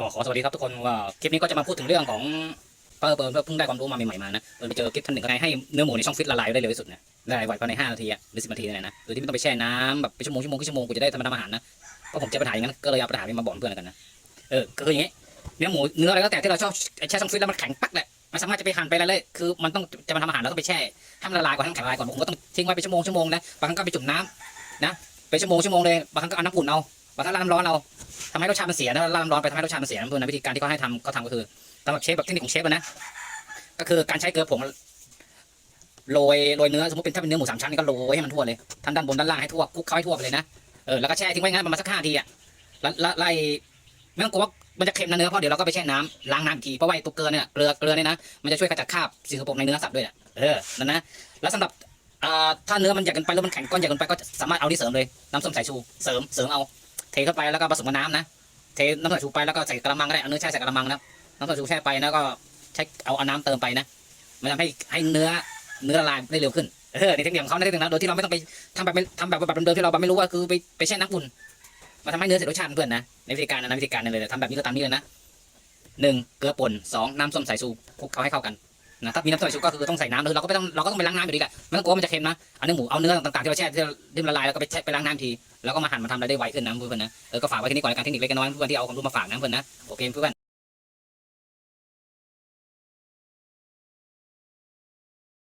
ก็ขอสวัสดีครับทุกคนว่าคลิปนี้ก็จะมาพูดถึงเรื่องของเปิดเปิดเพิ่งได้ความรู้มาใหม่ๆมานะเปิดไปเจอคลิปท่านหนึ่งก็ไงให้เนื้อหมูในช่องฟิตละลายได้เร็วที่สุดนะละลายไวภายใน5นาทีหรือ10นาทีเนี่ยนะโดยที่ไม่ต้องไปแช่น้ำแบบเป็นชั่วโมงชั่วโมงครึ่งชั่วโมงกูจะได้ทำทำอาหารนะเพราะผมเจอปัญหาอย่างนั้นก็เลยเอาปัญหานี้มาบอกเพื่อนกันนะเออก็คืออย่างงี้เนื้อหมูเนื้ออะไรก็แต่ที่เราชอบแช่ช่องฟิตแล้วมันแข็งปั๊กแหละมันสามารถจะไปหั่นไปอะไรเลยคือมันต้องจะมาทำอาหารเราต้องไปแช่ให้มันละลายก่อนให้มันแข็งละลายก่อนผมก็ต้องทิ้งไว้เป็นชั่วโมงชั่วโมงนะบางครั้งก็ไปจุ่มน้ำนะเป็นชั่วโมงชั่วโมงเลยบางครั้งก็เอาน้ำอุ่นเอาบางครั้งราดน้ำร้อนเอา ทำให้รสชาติมันเสียนะราดน้ำร้อนไปทำให้รสชาติมันเสียนะเพื่อนนะวิธีการที่เขาให้ทำเขาทำก็คือตามแบบเชฟแบบเทคนิคของเชฟอะนะก็คือการใช้เกลือผงโรยโรยเนื้อสมมติเป็นถ้าเป็นเนื้อหมูสามชั้นนี่ก็โรยให้มันทั่วเลยทั้งด้านบนด้านล่างให้ทั่วคลุกเข้าให้ทั่วไปเลยนะเออแล้วก็แช่ทิ้งไว้งั้นประมาณสักห้าทีอะแล้วแล้วไล่ไม่ต้องกลัวว่ามันจะเค็มนะเนื้อเพราะเดี๋ยวเราก็ไปแช่น้ำล้างน้ำอีกทีเพราะว่าไอ้ตัวเกลือเนี่ยเกลือเกลือเนี่ยนะมันจะช่วยขจัดคราบสิ่งสกปรกในเนื้อสัตว์ด้วยอะเออนั่นนะแล้วสำหรับอ่าถ้าเนื้อมันใหญ่เกินไปแล้วมันแข็งก้อนใหญ่เกินไปก็สามารถเอานี่เสริมเลยน้ำส้มสายชูเสริมเสริมเอา เทเข้าไปแล้วก็ผสมกับน้ำนะ เทน้ำส้มสายชูไปแล้วก็ใส่กระมังก็ได้เอาเนื้อแช่ใส่กระมังนะน้ำส้มสายชูแช่ไปแล้วก็ใช้เอาเอาน้ำเติมไปนะ มันทำให้ให้เนื้อเนื้อละลายได้เร็วขึ้น เออในเทคนิคของเขาในเทคนิคนะโดยที่เราไม่ต้องไปทำแบบทำแบบแบบเดิมที่เราไม่รู้ว่าคือไปไปแช่น้ำอุ่นมาทำให้เนื้อเสียรสชาติเพื่อนนะในวิธีการนะวิธีการนั่นเลยทำแบบนี้ก็ตามนี้เลยนะหนึ่งเกลือป่นสองน้ำส้มสายชูคลุกเขาให้เข้ากันนะถ้ามีน้ำส้มสายชูก็คือต้องใส่น้ำเลยเราก็ไม่ต้องเราก็ต้องไปล้างน้ำอยู่ดีแหละไม่ต้องกลัวมันจะเค็มนะอาเนื้หมูเอาเนื้อต่างๆที่เราแช่ที่เราที่มันละลายแล้วก็ไปแช่ไปล้างน้ำทีแล้วก็มาหันมาทำอะไรได้ไวขึ้นนะเพื่อนๆนะเออก็ฝากไว้ที่นี่ก่อนในการเทคนิคเล็กน้อยเพื่อนๆที่เอาความรู้มาฝากนะเพื่อนนะโอเคเพื่อน